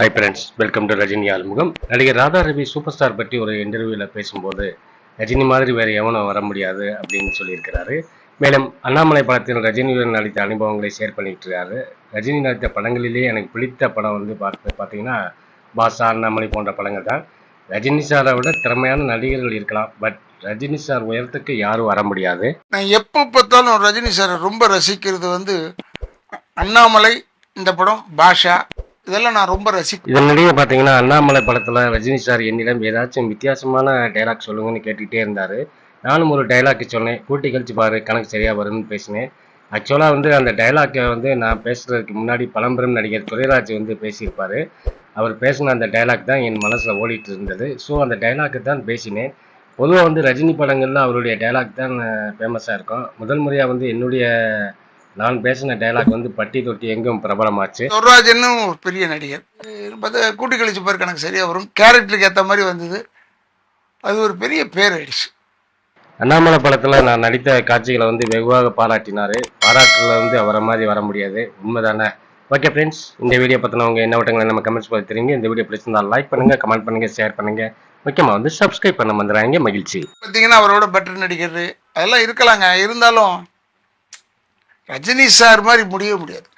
Hi friends welcome to Rajini ஆல்முகம் நடிகர் Radha Ravi super star பற்றி ஒரு இன்டர்வியூவில் பேசும்போது ரஜினி மாதிரி வேறு எவனும் வர முடியாது அப்படின்னு சொல்லியிருக்கிறாரு. மேலும் அண்ணாமலை படத்தில் ரஜினியுடன் நடித்த அனுபவங்களை ஷேர் பண்ணிட்டு இருக்காரு. ரஜினி நடித்த படங்களிலேயே எனக்கு பிடித்த படம் வந்து பார்த்து பார்த்தீங்கன்னா பாஷா அண்ணாமலை போன்ற படங்கள் தான். ரஜினி சாரை விட திறமையான நடிகர்கள் இருக்கலாம் பட் ரஜினி சார் உயரத்துக்கு யாரும் வர முடியாது. நான் எப்போ பார்த்தாலும் ரஜினி சாரை ரொம்ப ரசிக்கிறது வந்து அண்ணாமலை இந்த படம் பாஷா இதெல்லாம் நான் ரொம்ப ரசிப்பேன் இதனிடையே பார்த்தீங்கன்னா அண்ணாமலை படத்தில் ரஜினி சார் என்னிடம் ஏதாச்சும் வித்தியாசமான டைலாக் சொல்லுங்கன்னு கேட்டுக்கிட்டே இருந்தார். நானும் ஒரு டைலாக் சொன்னேன். கூட்டி கழிச்சு பாரு கணக்கு சரியாக வரும்னு பேசினேன். ஆக்சுவலாக வந்து அந்த டைலாக்கை வந்து நான் பேசுகிறதுக்கு முன்னாடி பழம்பெரும் நடிகர் துரைராஜ் வந்து பேசியிருப்பார். அவர் பேசின அந்த டைலாக் தான் என் மனசில் ஓடிட்டு இருந்தது. ஸோ அந்த டைலாக்கு தான் பேசினேன். பொதுவாக வந்து ரஜினி படங்களில் அவருடைய டைலாக் தான் ஃபேமஸாக இருக்கும். முதல் முறையாக வந்து என்னுடைய நான் பேசின டைலாக் வந்து பட்டி தொட்டி எங்கும் பிரபலமாச்சு. துர்ராஜனும் ஒரு பெரிய நடிகர். பார்த்தா கூட்டி கழிச்சு பாரு கணக்கு சரியாக வரும். கேரக்டருக்கு ஏற்ற மாதிரி வந்தது. அது ஒரு பெரிய பேர் ஆயிடுச்சு அண்ணாமலை படத்துல நான் நடித்த காட்சிகளை வந்து வெகுவாக பாராட்டினாரு. பாராட்டுல வந்து அவரை மாதிரி வர முடியாது. உண்மைதானே? ஓகே ஃப்ரெண்ட்ஸ் இந்த வீடியோ பத்தினவங்க என்ன வட்டங்களை நம்ம கமெண்ட்ஸ் பார்த்து தெரியுங்க. இந்த வீடியோ பிடிச்சிருந்தா லைக் பண்ணுங்க கமெண்ட் பண்ணுங்க ஷேர் பண்ணுங்க. முக்கியமா வந்து சப்ஸ்கிரைப் பண்ண வந்துடுறாங்க மகிழ்ச்சி. பார்த்தீங்கன்னா அவரோட பெட்டர் நடிகர். அதெல்லாம் இருக்கலாங்க. இருந்தாலும் ரஜினி சார் மாதிரி முடிய முடியாது.